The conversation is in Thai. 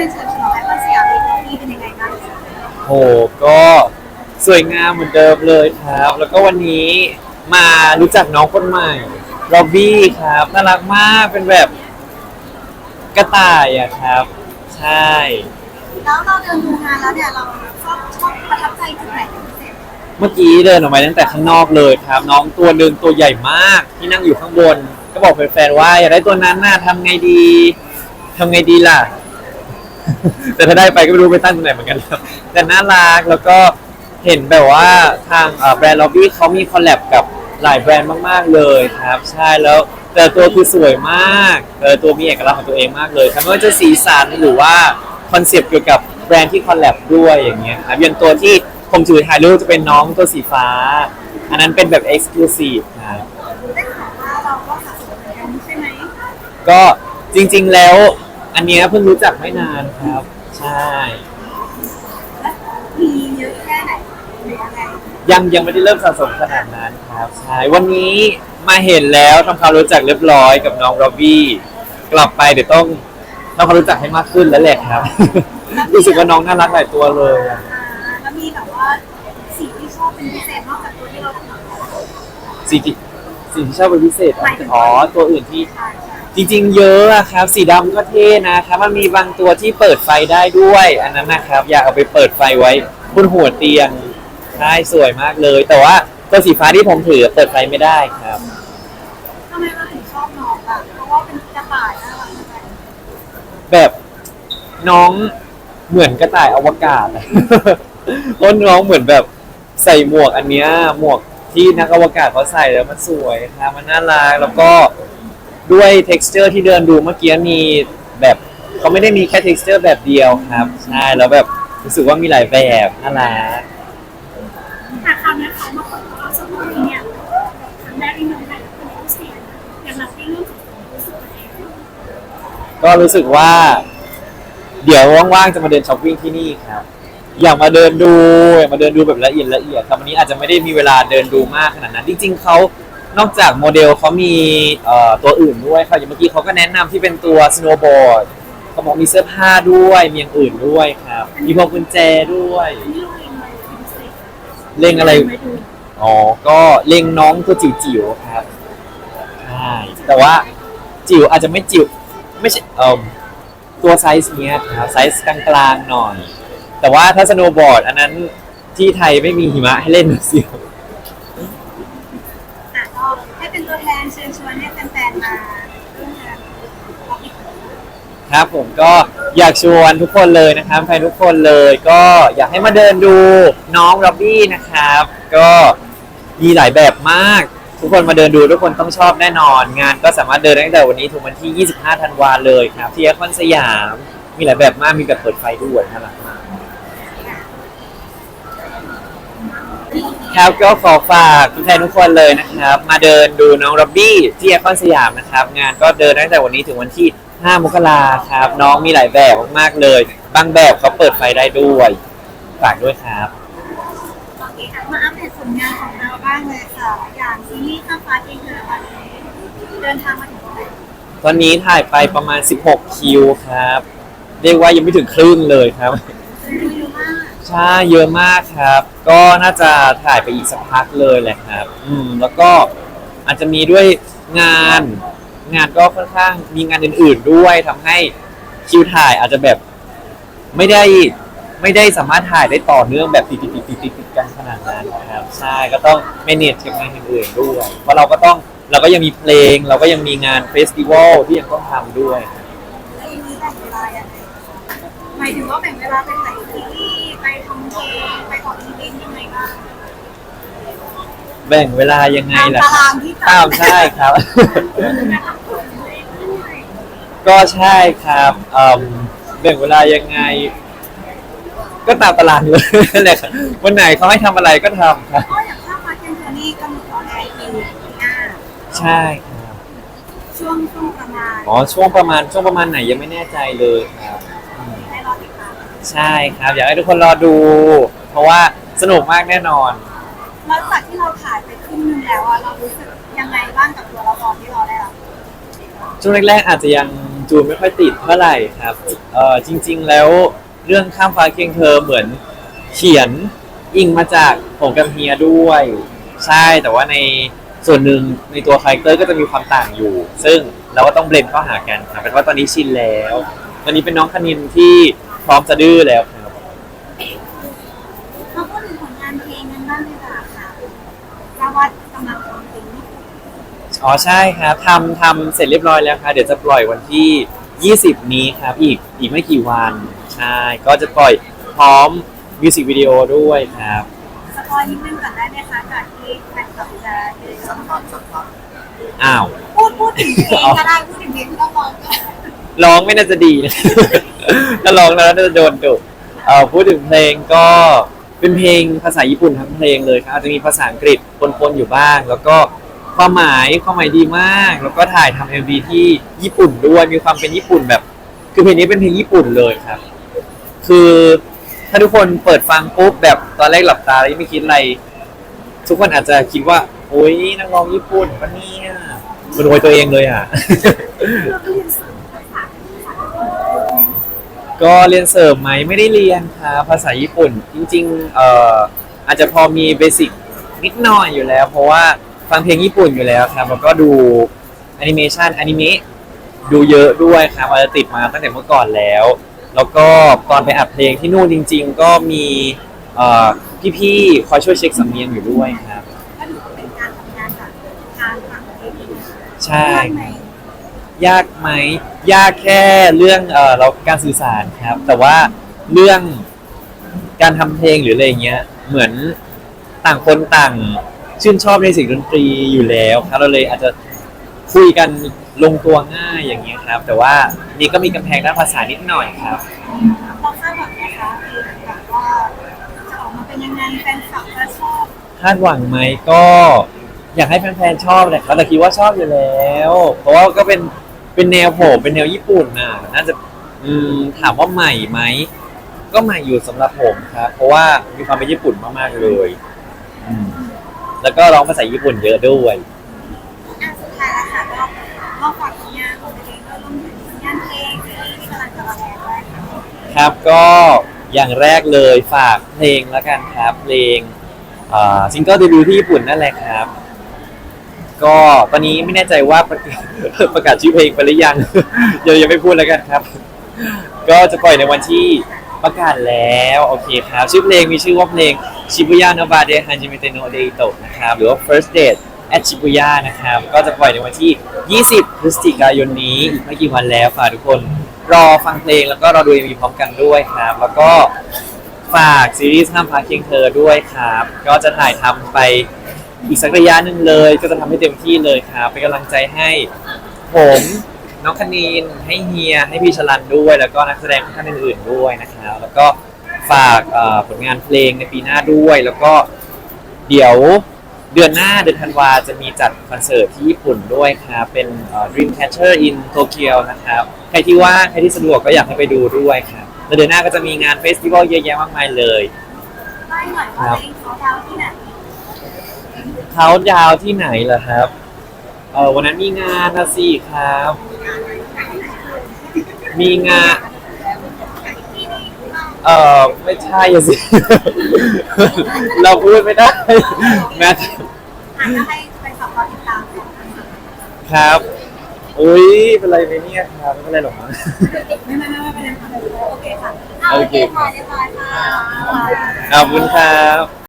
นิววันนี้มาร่วมงานเฉลิมฉลองไอคอนสยามอีกทีเป็นยังไงบ้างโหก็สวยงามเหมือนเดิมเลยครับ แล้วก็วันนี้มารู้จักน้องคนใหม่ร็อบบี้ครับน่ารักมากเป็นแบบกระต่ายอะครับ ใช่ แล้วเราเดินดูงานแล้วเนี่ยเราชอบชอบประทับใจจุดไหนเป็นพิเศษเมื่อกี้เดินออกมาตั้งแต่ข้างนอกเลยครับ น้องตัวหนึ่งตัวใหญ่มากที่นั่งอยู่ข้างบน ก็บอกแฟนๆว่าอยากได้ตัวนั้นน่ะทำไงดีทำไงดีล่ะ แต่ถ้าได้ไปก็ไม่รู้ไปตั้งตรงไหนเหมือนกันครับแต่น่ารักแล้วก็เห็นแบบว่าทางเอ่อแบรนด์ล็อบบี้เขามีคอลแลบกับหลายแบรนด์มากๆเลยครับ ใช่แล้วแต่ตัวคือสวยมากเออตัวมีเอกลักษณ์ของตัวเองมากเลยครับไม่ว่าจะสีสันหรือว่าคอนเซปต์เกี่ยวกับแบรนด์ที่คอลแลบด้วยอย่างเงี้ยครับอย่างตัวที่ผมถือถ่ายรูปจะเป็นน้องตัวสีฟ้า อันนั้นเป็นแบบเอ็กซ์คลูซีฟครับได้ข่าวว่าเราก็สะสมเหมือนกันใช่ไหมก็จริง ๆ แล้ว อันเนี้ยเพิ่งรู้จักไม่นานครับ ใช่ และมีเยอะแค่ไหนหรือยังไงยังยังไม่ได้เริ่มสะสมขนาดนั้นครับใช่วันนี้มาเห็นแล้วทำความรู้จักเรียบร้อยกับน้องร็อบบี้กลับไปเดี๋ยวต้องทำความรู้จักให้มากขึ้นแล้วแหละครับ รู้สึกว่าน้องน่ารักหลายตัวเลยอะ อ่าแล้วมีแบบว่าสีที่ชอบเป็นพิเศษนอกจากตัวที่เราทำสิ่งที่สิ่งที่ชอบเป็นพิเศษหมายถึง อ๋อตัวอื่นที่ใช่ใช่ จริง ๆ เยอะอะครับ สีดำก็เท่นะครับ มันมีบางตัวที่เปิดไฟได้ด้วย อันนั้นนะครับ อยากเอาไปเปิดไฟไว้บนหัวเตียงใช่สวยมากเลย แต่ว่าตัวสีฟ้าที่ผมถือเปิดไฟไม่ได้ครับ ทำไมเราถึงชอบน้องอะ เพราะว่าเป็นกระต่ายน่ารักจังเลยแบบน้องเหมือนกระต่ายอวกาศอะเพราะน้องเหมือนแบบใส่หมวกอันเนี้ยหมวกที่นักอวกาศเขาใส่แล้วมันสวยครับมันน่ารักแล้วก็ ด้วย texture ที่เดินดูเมื่อกี้มีแบบเขาไม่ได้มีแค่ texture แบบเดียวครับใช่แล้วแบบรู้สึกว่ามีหลายแบบน่ารักแต่คราวนี้เขามาเปิดตัวสมุดเนี่ยครั้งแรกที่เมืองไทยแล้วเป็นผู้เสียอย่างราที่เรื่องรู้สึกตัวเองก็รู้สึกว่า เดี๋ยวว่างๆจะมาเดินช้อปปิ้งที่นี่ครับอยากมาเดินดูอยากมาเดินดูแบบละเอียดละเอียดครับวันนี้อาจจะไม่ได้มีเวลาเดินดูมากขนาดนั้น จริง ๆเขา นอกจากโมเดลเขามีเอ่อตัวอื่นด้วยครับอย่างเมื่อกี้เขาก็แนะนำที่เป็นตัวสโนว์บอร์ดเขาบอกมีเสื้อผ้าด้วย มีอย่างอื่นด้วยครับ มีพวงกุญแจด้วย อันนี้เราเองเลยเป็นพิเศษเล่งอะไรม่ดูอ๋อ ก็เล็งน้องตัวจิ๋วๆครับ ใช่ แต่ว่าจิ๋วอาจจะไม่จิ๋วไม่ใช่เอ่อตัวไซส์เนี้ยครับไซส์กลางๆหน่อย แต่ว่าถ้าสโนว์บอร์ด อันนั้นที่ไทยไม่มีหิมะให้เล่นนะสิอะ ครับผมก็อยากชวนทุกคนเลยนะครับแฟนทุกคนเลยก็อยากให้มาเดินดูน้องร็อบบี้นะครับ ก็มีหลายแบบมาก ทุกคนมาเดินดูทุกคนต้องชอบแน่นอน งานก็สามารถเดินได้ตั้งแต่วันนี้ถึงวันที่ 25 ธันวาเลยครับที่ไอคอนสยาม มีหลายแบบมากมีแบบเปิดไฟด้วยน่ารักมากครับก็ขอฝากแฟนทุกคนเลยนะครับ มาเดินดูน้องร็อบบี้ที่ไอคอนสยามนะครับ งานก็เดินได้ตั้งแต่วันนี้ถึงวันที่ 5 มกราครับ น้องมีหลายแบบมากๆเลย บางแบบเขาเปิดไฟได้ด้วย ฝากด้วยครับ โอเคค่ะมาอัปเดตผลงานของเราบ้างเลยค่ะ อย่างซีรีส์ข้ามฟ้าเองเธอวันนี้เดินทางมาถึงตรงไหนตอนนี้ถ่ายไปประมาณ 16 คิวครับ เรียกว่ายังไม่ถึงครึ่งเลยครับ ดูเยอะมากใช่เยอะมากครับ ก็น่าจะถ่ายไปอีกสักพักเลยแหละครับ อืม แล้วก็อาจจะมีด้วยงาน งานก็ค่อนข้างมีงานอื่น ๆ ด้วยทำให้คิวถ่ายอาจจะแบบไม่ได้ไม่ได้สามารถถ่ายได้ต่อเนื่องแบบติดติดติดติดติดติดกันขนาดนั้นครับใช่ก็ต้องเมเนจกับงานอื่นๆด้วย เพราะเราก็ต้องเราก็ยังมีเพลง เราก็ยังมีงานเฟสติวัลที่ยังต้องทำด้วย แล้วอย่างนี้แบ่งเวลายังไงหมายถึงว่าแบ่งเวลาไปถ่ายซีรีส์ไปทำเพลงไปออกอีเวนต์ยังไงบ้าง แบ่งเวลายังไงล่ะตารางที่ตามใช่ครับ ก็ใช่ครับเอิ่มแบ่งเวลายังไง ก็ตามตารางเลยนั่นแหละครับวันไหนเขาให้ทำอะไรก็ทำครับ ก็อย่างข้ามฟ้าเคนเทอรี่กำหนดออนแอร์ปีหน้าใช่ครับช่วงช่วงประมาณอ๋อช่วงประมาณช่วงประมาณไหนยังไม่แน่ใจเลยครับอืมให้รอติดตามใช่ครับ อยากให้ทุกคนรอดู เพราะว่าสนุกมากแน่นอน แล้วจากที่เราถ่ายไปครึ่งนึงแล้วอะเรารู้สึกยังไงบ้างกับตัวละครที่เราได้รับ ช่วงแรกๆอาจจะยังจูนไม่ค่อยติดเท่าไหร่ครับเออจริง ๆ แล้วเรื่องข้ามฟ้าเคียงเธอเหมือนเขียนอิงมาจากผมกับเฮียด้วย ใช่แต่ว่าในส่วนหนึ่งในตัวคาแรคเตอร์ก็จะมีความต่างอยู่ ซึ่งเราก็ต้องเบลนเข้าหากันครับเป็นว่าตอนนี้ชินแล้วตอนนี้เป็นน้องคณินที่พร้อมจะดื้อแล้วครับเราพูดถึงผลงานเพลงกันบ้างดีกว่าค่ะทราบว่ากำลังทำเพลงนี่ อ๋อใช่ครับทำทำเสร็จเรียบร้อยแล้วครับเดี๋ยวจะปล่อยวันที่ 20 นี้ครับ อีกอีกไม่กี่วันใช่ก็จะปล่อยพร้อมมิวสิกวิดีโอด้วยครับ สปอยนิดนึงก่อนได้ไหมคะก่อนที่แฟนคลับจะเดินเข้ามาอ้าวพูดพูดถึงเพลงก็ได้พูดถึงเพลงที่ต้องร้องก็ได้ร้องไม่น่าจะดีนะ ถ้าร้องแล้วน่าจะโดนดุเอ่อพูดถึงเพลงก็เป็นเพลงภาษาญี่ปุ่นทั้งเพลงเลยครับอาจจะมีภาษาอังกฤษปนๆอยู่บ้าง แล้วก็ ความหมายความหมายดีมาก แล้วก็ถ่ายทำเอ็มวีที่ญี่ปุ่นด้วยมีความเป็นญี่ปุ่นแบบ คือเพลงนี้เป็นเพลงญี่ปุ่นเลยครับ คือถ้าทุกคนเปิดฟังปุ๊บแบบตอนแรกหลับตาแล้วไม่คิดอะไร ทุกคนอาจจะคิดว่า โอ๊ยนักร้องญี่ปุ่นปะเนี่ยมันโวยตัวเองเลยอะก็เรียนเสริมภาษาภาษาอังกฤษก็เรียนเสริมไหมไม่ได้เรียนครับภาษาญี่ปุ่น จริง ๆ เอ่ออาจจะพอมีเบสิกนิดหน่อยอยู่แล้ว เพราะว่า ฟังเพลงญี่ปุ่นอยู่แล้วครับแล้วก็ดูแอนิเมชันอนิเมะดูเยอะด้วยครับอาจจะติดมาตั้งแต่เมื่อก่อนแล้ว แล้วก็ตอนไปอัดเพลงที่นู่นจริง ๆ ก็มีเอ่อพี่ๆคอยช่วยเช็คสำเนียงอยู่ด้วยครับก็ถือว่าเป็นการทำงานกับการฟังเพลงใช่ได้ไหมยากไหมยากแค่เรื่องเออเราการสื่อสารครับ แต่ว่าเรื่องการทำเพลงหรืออะไรเงี้ย เหมือนต่างคนต่าง ชื่นชอบในสิ่งดนตรีอยู่แล้วครับเราเลยอาจจะคุยกันลงตัวง่ายอย่างเงี้ยครับ แต่ว่านี่ก็มีกำแพงด้านภาษานิดหน่อยครับ เราคาดหวังนะคะคือแบบว่าจะออกมาเป็นยังไงแฟนคลับจะชอบคาดหวังไหมก็อยากให้แฟนๆชอบแหละครับแต่คิดว่าชอบอยู่แล้ว เพราะว่าก็เป็นเป็นแนวผมเป็นแนวญี่ปุ่นน่ะน่าจะอืมถามว่าใหม่ไหมก็ใหม่อยู่สำหรับผมครับเพราะว่ามีความเป็นญี่ปุ่นมากๆเลย แล้วก็ร้องภาษาญี่ปุ่นเยอะด้วย อะสุดท้ายแล้วค่ะก็ก็ฝากผลงานของตัวเองก็รวมถึงผลงานเพลงที่ที่กำลังจะมาแรงด้วยค่ะครับก็อย่างแรกเลยฝากเพลงแล้วกันครับ เพลงอ่าซิงเกิลเดบิวต์ที่ญี่ปุ่นนั่นแหละครับ ก็ตอนนี้ไม่แน่ใจว่าประกาศ ประกาศชื่อเพลงไปหรือยัง เดี๋ยวยังไม่พูดแล้วกันครับ ก็จะปล่อยในวันที่ประกาศแล้ว โอเคครับ ชื่อเพลงมีชื่อว่าเพลง Shibuya no ba de Hajimete no Deito นะครับหรือว่า First Date at Shibuya นะครับ ก็จะปล่อยในวันที่ 20 พฤศจิกายนนี้ อีกไม่กี่วันแล้วฝากทุกคนรอฟังเพลงแล้วก็รอดู MV พร้อมกันด้วยครับ แล้วก็ฝากซีรีส์ห้ามพาเคียงเธอด้วยครับ ก็จะถ่ายทำไปอีกสักระยะหนึ่งเลย ก็จะทำให้เต็มที่เลยครับ เป็นกำลังใจให้ผม น้องคณีนให้เฮีย ให้พี่ชลันด้วย แล้วก็นักแสดงท่านอื่นๆด้วยนะครับ แล้วก็ ฝากเอ่อผลงานเพลงในปีหน้าด้วย แล้วก็เดี๋ยวเดือนหน้าเดือนธันวาจะมีจัดคอนเสิร์ตที่ญี่ปุ่นด้วยครับเป็นเอ่อ Dreamcatcher in Tokyo นะครับใครที่ว่างใครที่สะดวกก็อยากให้ไปดูด้วยครับแล้วเดือนหน้าก็จะมีงานเฟสติวัลเยอะแยะมากมายเลยไม่หน่อยว่าเพลงเขาดาวที่ไหนเขาดาวน์ที่ไหนเหรอครับเออวันนั้นมีงานนะสิครับ มีงาน เออไม่ใช่อะสิ เราพูดไม่ได้นะอาจจะให้ไปสอบรอติดตามกันครับอุ้ยเป็นไรไหมเนี่ยครับไม่เป็นไรหรอกมั้ง ไม่ไม่ไม่ไม่เป็นไรค่ะโอเคค่ะเอาโอเคค่ะเรียบร้อยค่ะ ขอบคุณครับ